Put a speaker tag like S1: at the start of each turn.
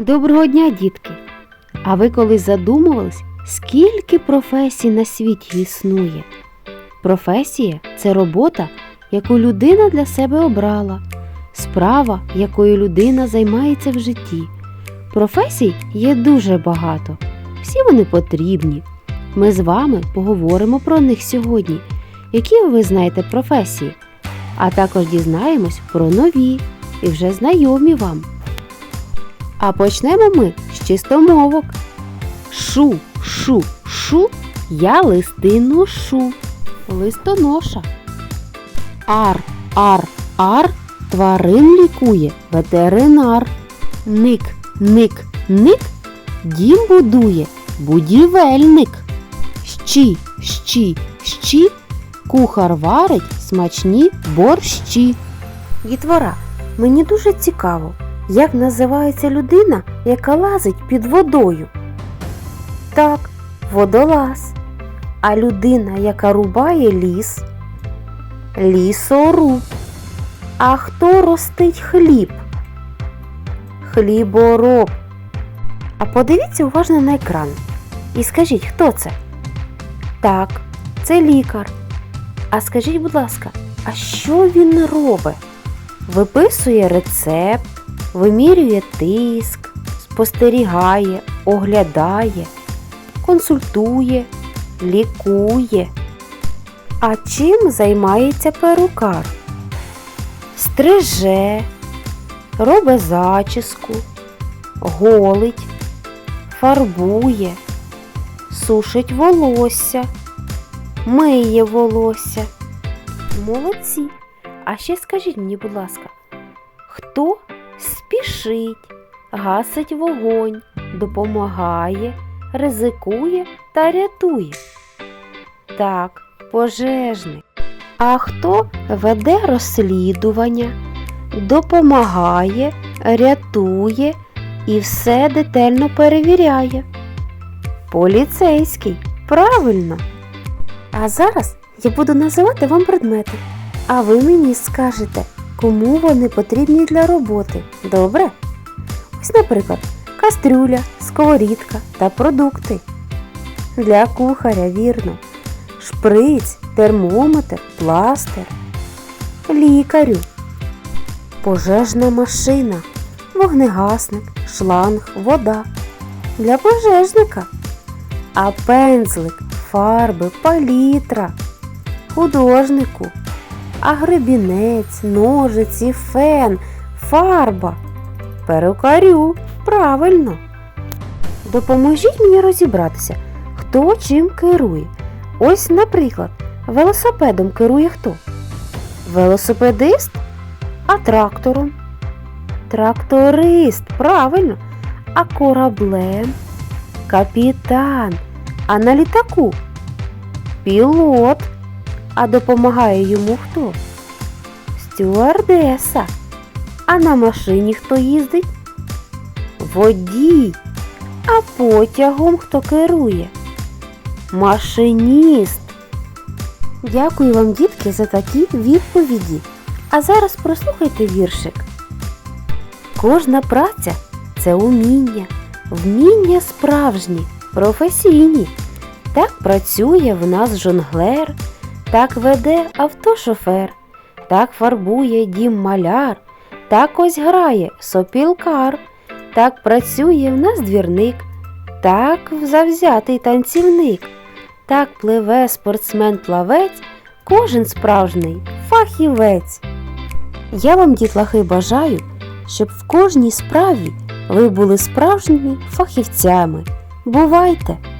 S1: Доброго дня, дітки! А ви колись задумувались, скільки професій на світі існує? Професія це робота, яку людина для себе обрала, справа, якою людина займається в житті. Професій є дуже багато, всі вони потрібні. Ми з вами поговоримо про них сьогодні, які ви знаєте професії, а також дізнаємось про нові і вже знайомі вам. А почнемо ми з чистомовок. Шу, шу, шу, я листи ношу. Листоноша. Ар, ар, ар, тварин лікує ветеринар. Ник, ник, ник, дім будує будівельник. Щі, щі, щі, кухар варить смачні борщі. Дітвора, мені дуже цікаво, як називається людина, яка лазить під водою? Так, водолаз. А людина, яка рубає ліс? Лісоруб. А хто ростить хліб? Хлібороб. А подивіться уважно на екран. І скажіть, хто це? Так, це лікар. А скажіть, будь ласка, а що він робить? Виписує рецепт, вимірює тиск, спостерігає, оглядає, консультує, лікує. А чим займається перукар? Стриже, робить зачіску, голить, фарбує, сушить волосся, миє волосся. Молодці! А ще скажіть мені, будь ласка, хто спішить, гасить вогонь, допомагає, ризикує та рятує? Так, пожежник. А хто веде розслідування, допомагає, рятує і все детально перевіряє? Поліцейський, правильно. А зараз я буду називати вам предмети. А ви мені скажете, кому вони потрібні для роботи. Добре? Ось, наприклад, кастрюля, сковорідка та продукти. Для кухаря, вірно. Шприць, термометр, пластир. Лікарю. Пожежна машина, вогнегасник, шланг, вода. Для пожежника. А пензлик, фарби, палітра. Художнику а гребінець, ножиці, фен, фарба. Перукарю, правильно. Допоможіть мені розібратися, хто чим керує. Ось, наприклад, велосипедом керує хто? Велосипедист, а трактором. Тракторист, правильно. А кораблем капітан. А на літаку пілот. А допомагає йому хто? Стюардеса. А на машині хто їздить? Водій. А потягом хто керує? Машиніст. Дякую вам, дітки, за такі відповіді. А зараз прослухайте віршик. Кожна праця це уміння, вміння справжні, професійні. Так працює в нас жонглер. Так веде автошофер, так фарбує дім маляр, так ось грає сопілкар, так працює в нас двірник, так завзятий танцівник, так пливе спортсмен-плавець, кожен справжній фахівець. Я вам, дітлахи, бажаю, щоб в кожній справі ви були справжніми фахівцями. Бувайте!